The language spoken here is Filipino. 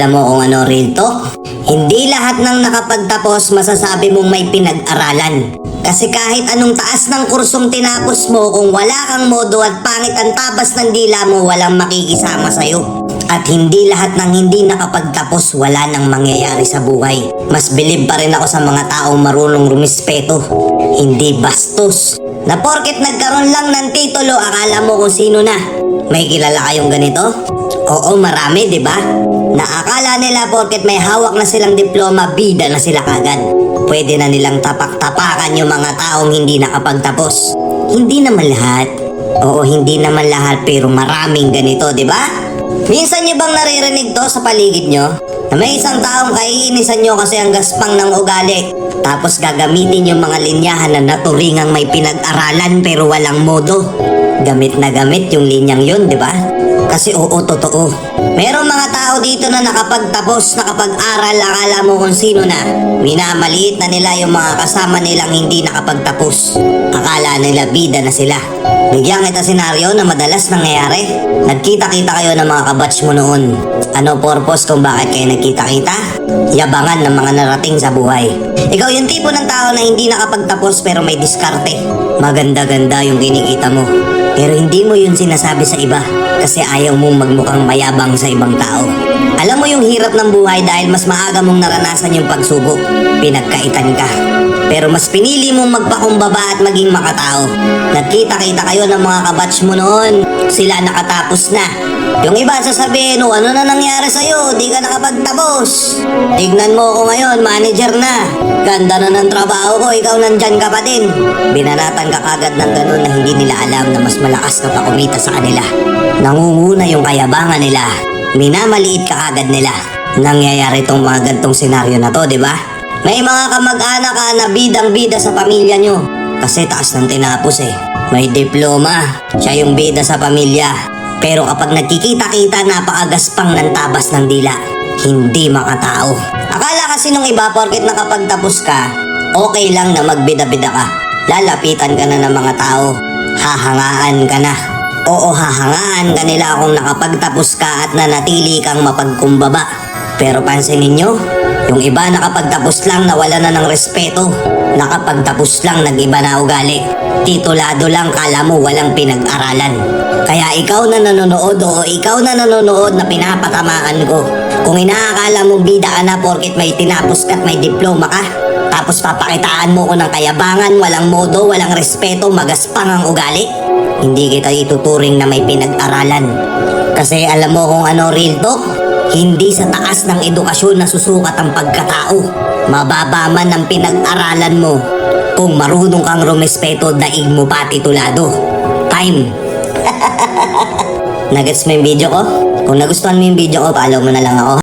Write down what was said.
Alam mo kung ano real talk? Hindi lahat ng nakapagtapos masasabi mong may pinag-aralan. Kasi kahit anong taas ng kursong tinapos mo, kung wala kang modo at pangit ang tabas ng dila mo, walang makikisama sa'yo. At hindi lahat ng hindi nakapagtapos wala nang mangyayari sa buhay. Mas bilib pa rin ako sa mga taong marunong rumispeto. Hindi bastos. Na porket nagkaroon lang ng titulo, akala mo kung sino na. May kilala kayong ganito? Oo, marami, di ba? Naakala nila porket may hawak na silang diploma, bida na sila kagad. Pwede na nilang tapak-tapakan yung mga taong hindi nakapagtapos. Hindi naman lahat. Oo, hindi naman lahat pero maraming ganito, di ba? Minsan nyo bang naririnig to sa paligid nyo? Na may isang taong kaiinisan nyo kasi ang gaspang ng ugali. Tapos gagamitin yung mga linyahan na naturingang may pinag-aralan pero walang modo. Gamit na gamit yung linyang yun, di ba? Kasi oo, totoo. Merong mga tao dito na nakapagtapos, nakapag-aral, akala mo kung sino na. Minamaliit na nila yung mga kasama nilang hindi nakapagtapos. Akala nila bida na sila. Bigyan kita senaryo na madalas nangyayari. Nagkita-kita kayo ng mga kabatch mo noon. Ano purpose kung bakit kayo nagkita-kita? Yabangan ng mga narating sa buhay. Ikaw yung tipo ng tao na hindi nakapagtapos pero may diskarte. Maganda-ganda yung kinikita mo. Pero hindi mo yun sinasabi sa iba kasi ayaw mong magmukhang mayabang sa ibang tao. Alam mo yung hirap ng buhay dahil mas maaga mong naranasan yung pagsubok. Pinagkaitan ka. Pero mas pinili mong magpakumbaba at maging makatao. Nagkita-kita kayo ng mga kabatch mo noon. Sila nakatapos na. Yung iba sasabihin, oh, ano na nangyari sa'yo? Di ka nakapagtapos. Tignan mo ako ngayon, manager na. Ganda na ng trabaho ko, ikaw nandyan ka pa din. Binanatan ka kagad ng ganun na hindi nila alam na mas malakas ka pa kumita sa kanila. Nangunguna yung kayabangan nila. Minamaliit ka agad nila. Nangyayari tong mga gantong senaryo na to, di ba? May mga kamag-anak ka na bidang-bida sa pamilya nyo. Kasi taas ng tinapos eh. May diploma. Siya yung bida sa pamilya. Pero kapag nagkikita-kita, napakagaspang ng tabas ng dila. Hindi makatao. Akala kasi nung iba, porket nakapagtapos ka, okay lang na magbida-bida ka. Lalapitan ka na ng mga tao. Hahangaan ka na. Oo, hahangaan ka nila kung nakapagtapos ka at nanatili kang mapagkumbaba. Pero pansinin nyo, yung iba nakapagtapos lang nawala na ng respeto. Nakapagtapos lang nag-iba na ugali. Titulado lang kala mo walang pinag-aralan. Kaya ikaw na nanonood o ikaw na nanonood na pinapatamaan ko. Kung inaakala mo bida ka na porkit may tinapos ka at may diploma ka, tapos papakitaan mo ko ng kayabangan, walang modo, walang respeto, magaspang ang ugali, hindi kita ituturing na may pinag-aralan. Kasi alam mo kung ano real talk? Hindi sa taas ng edukasyon na susukat ang pagkatao. Mababa man ang pinag-aralan mo. Kung marunong kang rumespeto, daig mo pa titulado. Time. Nagets mo yung video ko? Kung nagustuhan mo yung video ko, follow mo na lang ako.